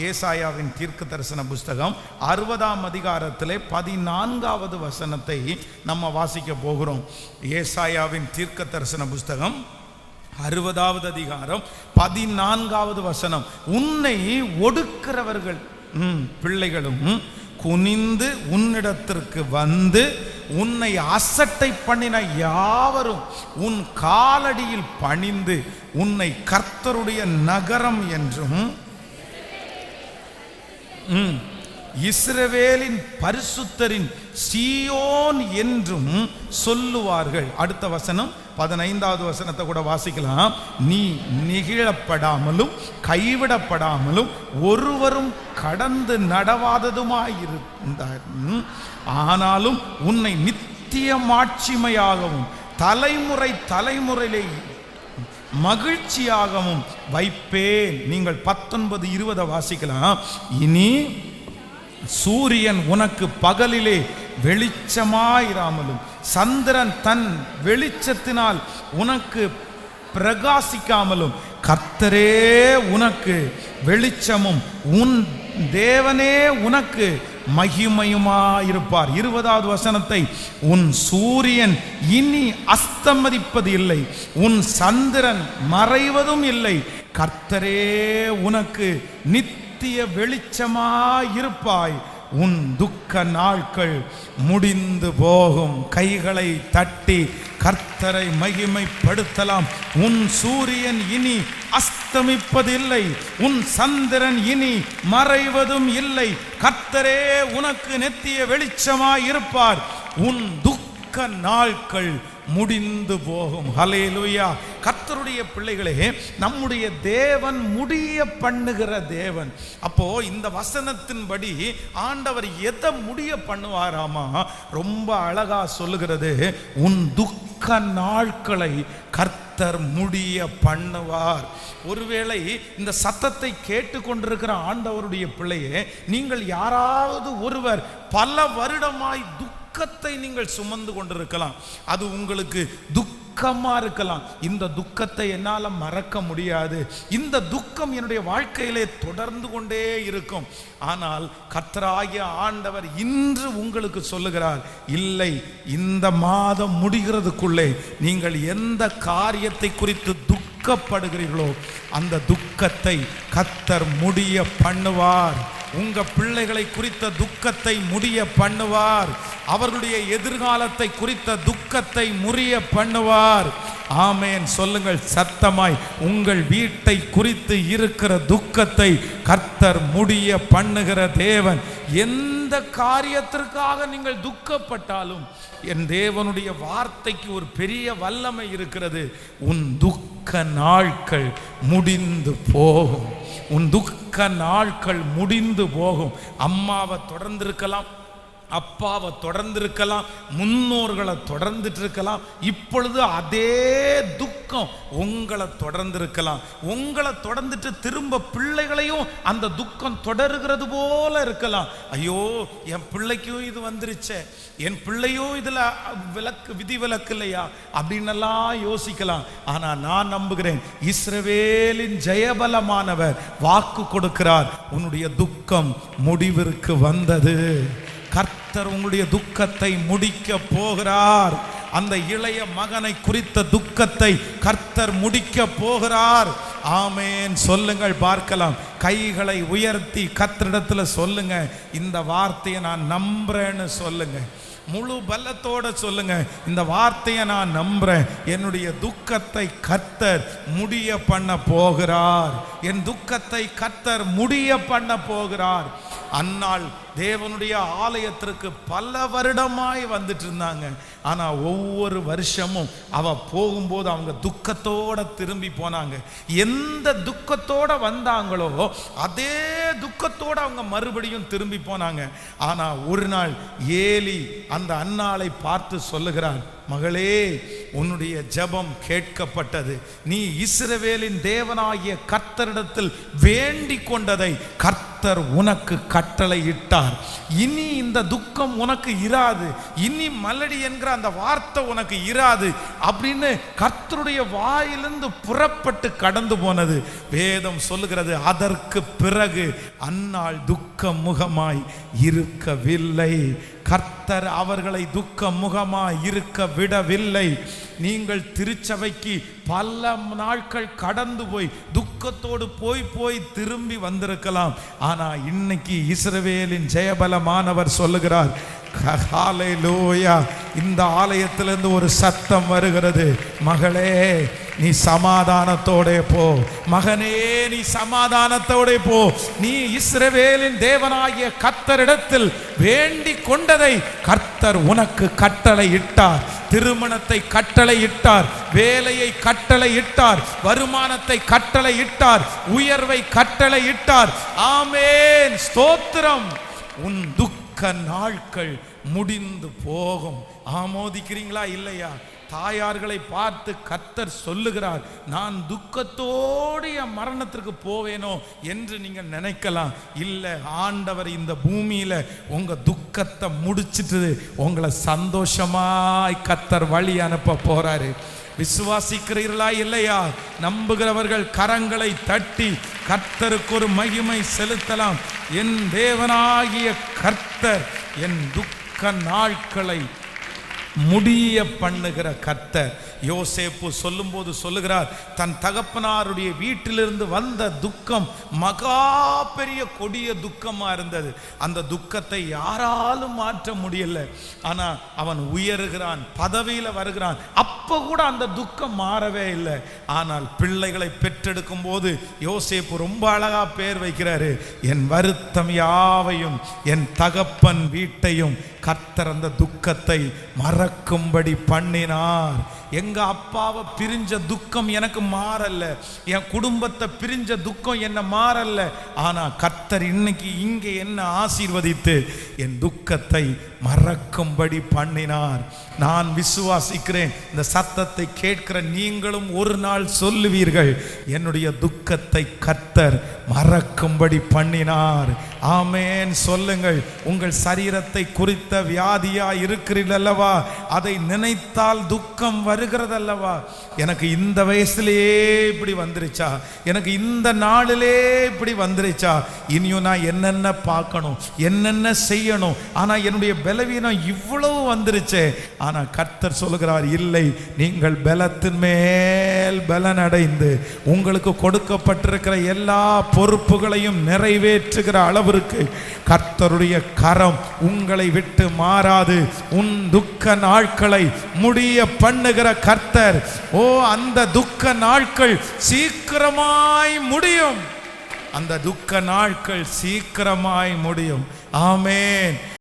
ஏசாயாவின் தீர்க்க தரிசன புஸ்தகம் அறுபதாம் அதிகாரத்திலே பதினான்காவது வசனத்தை நம்ம வாசிக்க போகிறோம். ஏசாயாவின் தீர்க்க தரிசன புஸ்தகம் அறுபதாவது அதிகாரம் பதினான்காவது வசனம். உன்னை ஒடுக்கிறவர்கள் ம், பிள்ளைகளும் குனிந்து உன்னிடத்திற்கு வந்து உன்னை அசட்டை பண்ணின யாவரும் உன் காலடியில் பணிந்து உன்னை கர்த்தருடைய நகரம் என்றும் இஸ்ரவேலின் பரிசுத்தரின் சீயோன் என்றும் சொல்லுவார்கள். அடுத்த வசனம் பதினைந்தாவது வசனத்தை கூட வாசிக்கலாம். நீ நிகழப்படாமலும் கைவிடப்படாமலும் ஒருவரும் கடந்து நடவாததுமாயிருந்தார். ம், ஆனாலும் உன்னை நித்திய மாட்சிமையாகவும் தலைமுறை தலைமுறையிலே மகிழ்ச்சியாகவும் வைப்பேன். நீங்கள் பத்தொன்பது இருபதை வாசிக்கலாம். இனி சூரியன் உனக்கு பகலிலே வெளிச்சமாயிராமலும் சந்திரன் தன் வெளிச்சத்தினால் உனக்கு பிரகாசிக்காமலும் கர்த்தரே உனக்கு வெளிச்சமும் உன் தேவனே உனக்கு மகிமையுமாயிருப்பார். இருபதாவது வசனத்தை உன் சூரியன் இனி அஸ்தமதிப்பது இல்லை உன் சந்திரன் மறைவதும் இல்லை கர்த்தரே உனக்கு நித்திய வெளிச்சமாயிருப்பாய். உன் துக்க நாட்கள் முடிந்து போகும் கைகளை தட்டி கர்த்தரை மகிமைப்படுத்தலாம். உன் சூரியன் இனி அஸ்த அஸ்தமிப்பதில்லை உன் சந்திரன் இனி மறைவதும் இல்லை. கர்த்தரே உனக்கு நெத்திய வெளிச்சமாய் இருப்பார் உன் துக்க நாட்கள் முடிந்து போகும். ஹலேலுயா கர்த்தருடைய பிள்ளைகளே நம்முடைய தேவன் முடிய பண்ணுகிற தேவன். அப்போ இந்த வசனத்தின்படி ஆண்டவர் எதை முடிய பண்ணுவாராமா? ரொம்ப அழகா சொல்லுகிறது. உன் துக்க நாட்களை கர்த்தர் முடிய பண்ணுவார். ஒருவேளை இந்த சத்தத்தை கேட்டுக்கொண்டிருக்கிற ஆண்டவருடைய பிள்ளையே நீங்கள் யாராவது ஒருவர் பல வருடமாய் துக்கத்தை நீங்கள் சுமந்து கொண்டிருக்கலாம். அது உங்களுக்கு துக்க துக்கமா இருக்கலாம். இந்த துக்கத்தை என்னால் மறக்க முடியாது. இந்த துக்கம் என்னுடைய வாழ்க்கையிலே தொடர்ந்து கொண்டே இருக்கும். ஆனால் கத்தராகிய ஆண்டவர் இன்று உங்களுக்கு சொல்லுகிறார் இல்லை இந்த மாதம் முடிகிறதுக்குள்ளே நீங்கள் எந்த காரியத்தை குறித்து துக்கப்படுகிறீர்களோ அந்த துக்கத்தை கத்தர் முடிய பண்ணுவார். உங்க பிள்ளைகளை குறித்த துக்கத்தை முடிய பண்ணுவார். அவர்களுடைய எதிர்காலத்தை குறித்த துக்கத்தை முறிய பண்ணுவார். ஆமேன். சொல்லுங்கள் சத்தமாய் உங்கள் வீட்டை குறித்து இருக்கிற துக்கத்தை கர்த்தர் முடிய பண்ணுகிற தேவன். எந்த காரியத்திற்காக நீங்கள் துக்கப்பட்டாலும் என் தேவனுடைய வார்த்தைக்கு ஒரு பெரிய வல்லமை இருக்கிறது. உன் துக்க துக்க நாட்கள் முடிந்து போகும். உன் துக்க நாட்கள் முடிந்து போகும். அம்மாவை தொடர்ந்திருக்கலாம். அப்பாவை தொடர்ந்து இருக்கலாம் முன்னோர்களை தொடர்ந்துட்டு இருக்கலாம் இப்பொழுது அதே துக்கம் உங்களை தொடர்ந்து இருக்கலாம் உங்களை தொடர்ந்துட்டு திரும்ப பிள்ளைகளையும் அந்த துக்கம் தொடருகிறது போல இருக்கலாம். ஐயோ என் பிள்ளைக்கும் இது வந்துருச்சே என் பிள்ளையும் இதில் விலக்கு விதி விலக்கு இல்லையா? அப்படின்னெல்லாம் யோசிக்கலாம். ஆனா நான் நம்புகிறேன் இஸ்ரவேலின் ஜெயபலமானவர் வாக்கு கொடுக்கிறார். உன்னுடைய துக்கம் முடிவிற்கு வந்தது. கர்த்தர் உங்களுடைய துக்கத்தை முடிக்க போகிறார். அந்த இளைய மகனை குறித்த துக்கத்தை கர்த்தர் முடிக்க போகிறார். ஆமேன். சொல்லுங்கள் பார்க்கலாம். கைகளை உயர்த்தி கத்திரிடத்தில் சொல்லுங்க. இந்த வார்த்தையை நான் நம்புறேன்னு சொல்லுங்க. முழு பலத்தோட சொல்லுங்க. இந்த வார்த்தையை நான் நம்புறேன். என்னுடைய துக்கத்தை கர்த்தர் முடிய பண்ண போகிறார். என் துக்கத்தை கர்த்தர் முடிய பண்ண போகிறார். அன்னாள் தேவனுடைய ஆலயத்திற்கு பல வருடமாய் வந்துட்டு இருந்தாங்க ஆனால் ஒவ்வொரு வருஷமும் அவ போகும்போது அவங்க துக்கத்தோட திரும்பி போனாங்க. எந்த துக்கத்தோட வந்தாங்களோ அதே துக்கத்தோட அவங்க மறுபடியும் திரும்பி போனாங்க. ஆனால் ஒரு நாள் ஏலி அந்த அன்னாளை பார்த்து சொல்லுகிறான் மகளே உன்னுடைய ஜெபம் கேட்கப்பட்டது. நீ இஸ்ரவேலின் தேவனாகிய கர்த்தரிடத்தில் வேண்டிக் கொண்டதை கர்த்தர் உனக்கு கட்டளை இட்டார். இனி இந்த துக்கம் உனக்கு இராது. இனி மலடி என்கிற அந்த வார்த்தை உனக்கு இராது. அப்படின்னு கர்த்தருடைய வாயிலிருந்து புறப்பட்டு கடந்து போனது. வேதம் சொல்லுகிறது அதற்கு பிறகு அந்நாள் துக்க முகமாய் இருக்கவில்லை. கர்த்தர் அவர்களை துக்க முகமாய் இருக்க விடவில்லை. நீங்கள் திருச்சபைக்கு பல நாட்கள் கடந்து போய் துக்கத்தோடு போய் போய் திரும்பி வந்திருக்கலாம். ஆனா இன்னைக்கு இஸ்ரவேலின் ஜெயபலமானவர் சொல்லுகிறார் ஹalleluya இந்த ஆலயத்திலிருந்து ஒரு சத்தம் வருகிறது. மகளே நீ சமாதானத்தோட போ. மகனே நீ சமாதானத்தோட போ. நீ இஸ்ரவேலின் தேவனாகிய கர்த்தரிடத்தில் வேண்டி கொண்டதை கர்த்தர் உனக்கு கட்டளை இட்டார். திருமணத்தை கட்டளை இட்டார். வேலையை கட்டளை இட்டார். வருமானத்தை கட்டளை இட்டார். உயர்வை கட்டளை இட்டார். ஆமேன். ஸ்தோத்திரம். உன் துக்க நாட்கள் முடிந்து போகும். ஆமோதிக்கிறீங்களா இல்லையா? தாயார்களை பார்த்து கத்தர் சொல்லுகிறார் நான் துக்கத்தோடு என் மரணத்திற்கு போவேனோ என்று நீங்கள் நினைக்கலாம். இல்லை ஆண்டவர் இந்த பூமியில் உங்கள் துக்கத்தை முடிச்சிட்டு உங்களை சந்தோஷமாய் கத்தர் வழி அனுப்ப போகிறாரு விசுவாசிக்கிறீர்களா இல்லையா? நம்புகிறவர்கள் கரங்களை தட்டி கர்த்தருக்கு ஒரு மகிமை செலுத்தலாம். என் தேவனாகிய கர்த்தர் என் துக்க நாட்களை முடிய பண்ணுகிற கர்த்தர். யோசேப்பு சொல்லும்போது சொல்லுகிறார் தன் தகப்பனாருடைய வீட்டிலிருந்து வந்த துக்கம் மகா பெரிய கொடிய துக்கமாக இருந்தது. அந்த துக்கத்தை யாராலும் மாற்ற முடியல. ஆனால் அவன் உயருகிறான் பதவியில் வருகிறான். அப்போ கூட அந்த துக்கம் மாறவே இல்லை. ஆனால் பிள்ளைகளை பெற்றெடுக்கும் போது யோசேப்பு ரொம்ப அழகா பேர் வைக்கிறாரு என் வருத்தம் யாவையும் என் தகப்பன் வீட்டையும் கர்த்தர் அந்த துக்கத்தை மறக்கும்படி பண்ணினார். எங்க அப்பாவை பிரிஞ்ச துக்கம் எனக்கு மாறல்ல. என் குடும்பத்தை பிரிஞ்ச துக்கம் என்ன மாறல்ல. ஆனா கத்தர் இன்னைக்கு இங்கே என்ன ஆசீர்வதித்து என் துக்கத்தை மறக்கும்படி பண்ணினார். நான் விசுவாசிக்கிறேன். இந்த சத்தத்தை கேட்கிற நீங்களும் ஒரு நாள் சொல்லுவீர்கள். என்னுடைய துக்கத்தை கத்தர் மறக்கும்படி பண்ணினார். ஆமேன். சொல்லுங்கள். உங்கள் சரீரத்தை குறித்த வியாதியா இருக்கிறீர்கள் அல்லவா? அதை நினைத்தால் துக்கம் வருகிறதல்லவா? எனக்கு இந்த வயசுலயே இப்படி வந்துருச்சா? எனக்கு இந்த நாளிலே இப்படி வந்துருச்சா? இனியும் நான் என்னென்ன பார்க்கணும் என்னென்ன செய்யணும்? ஆனால் என்னுடைய பலவீனம் இவ்வளவு வந்துருச்சே. ஆனால் கர்த்தர் சொல்கிறார் இல்லை நீங்கள் பலத்தின் மேல் பலனடைந்து உங்களுக்கு கொடுக்கப்பட்டிருக்கிற எல்லா பொறுப்புகளையும் நிறைவேற்றுகிற அளவிற்கு கர்த்தருடைய கரம் உங்களை விட்டு மாறாது. உன் துக்க நாட்களை முடிய பண்ணுகிற கர்த்தர் ஓ அந்த துக்க நாட்கள் சீக்கிரமாய் முடியும். அந்த துக்க நாட்கள் சீக்கிரமாய் முடியும். ஆமேன்.